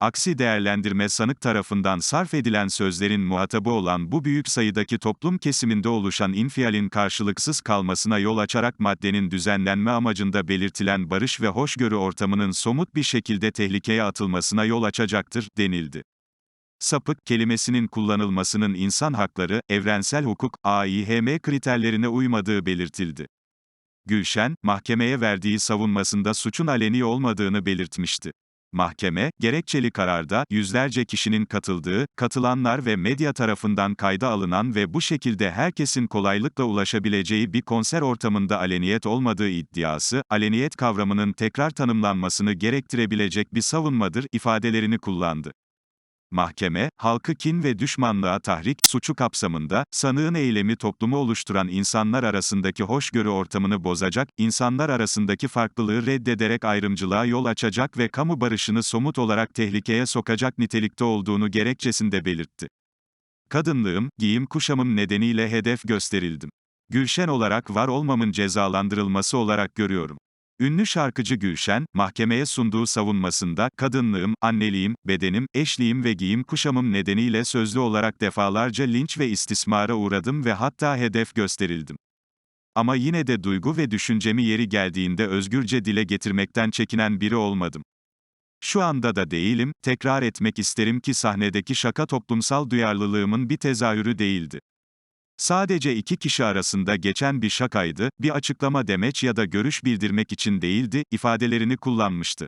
Aksi değerlendirme sanık tarafından sarf edilen sözlerin muhatabı olan bu büyük sayıdaki toplum kesiminde oluşan infialin karşılıksız kalmasına yol açarak maddenin düzenlenme amacında belirtilen barış ve hoşgörü ortamının somut bir şekilde tehlikeye atılmasına yol açacaktır, denildi. Sapık kelimesinin kullanılmasının insan hakları, evrensel hukuk, AİHM kriterlerine uymadığı belirtildi. Gülşen, mahkemeye verdiği savunmasında suçun aleni olmadığını belirtmişti. Mahkeme, gerekçeli kararda, yüzlerce kişinin katıldığı, katılanlar ve medya tarafından kayda alınan ve bu şekilde herkesin kolaylıkla ulaşabileceği bir konser ortamında aleniyet olmadığı iddiası, aleniyet kavramının tekrar tanımlanmasını gerektirebilecek bir savunmadır, ifadelerini kullandı. Mahkeme, halkı kin ve düşmanlığa tahrik, suçu kapsamında, sanığın eylemi toplumu oluşturan insanlar arasındaki hoşgörü ortamını bozacak, insanlar arasındaki farklılığı reddederek ayrımcılığa yol açacak ve kamu barışını somut olarak tehlikeye sokacak nitelikte olduğunu gerekçesinde belirtti. Kadınlığım, giyim kuşamım nedeniyle hedef gösterildim. Gülşen olarak var olmamın cezalandırılması olarak görüyorum. Ünlü şarkıcı Gülşen, mahkemeye sunduğu savunmasında, kadınlığım, anneliğim, bedenim, eşliğim ve giyim kuşamım nedeniyle sözlü olarak defalarca linç ve istismara uğradım ve hatta hedef gösterildim. Ama yine de duygu ve düşüncemi yeri geldiğinde özgürce dile getirmekten çekinen biri olmadım. Şu anda da değilim, tekrar etmek isterim ki sahnedeki şaka toplumsal duyarlılığımın bir tezahürü değildi. Sadece iki kişi arasında geçen bir şakaydı, bir açıklama demeç ya da görüş bildirmek için değildi, ifadelerini kullanmıştı.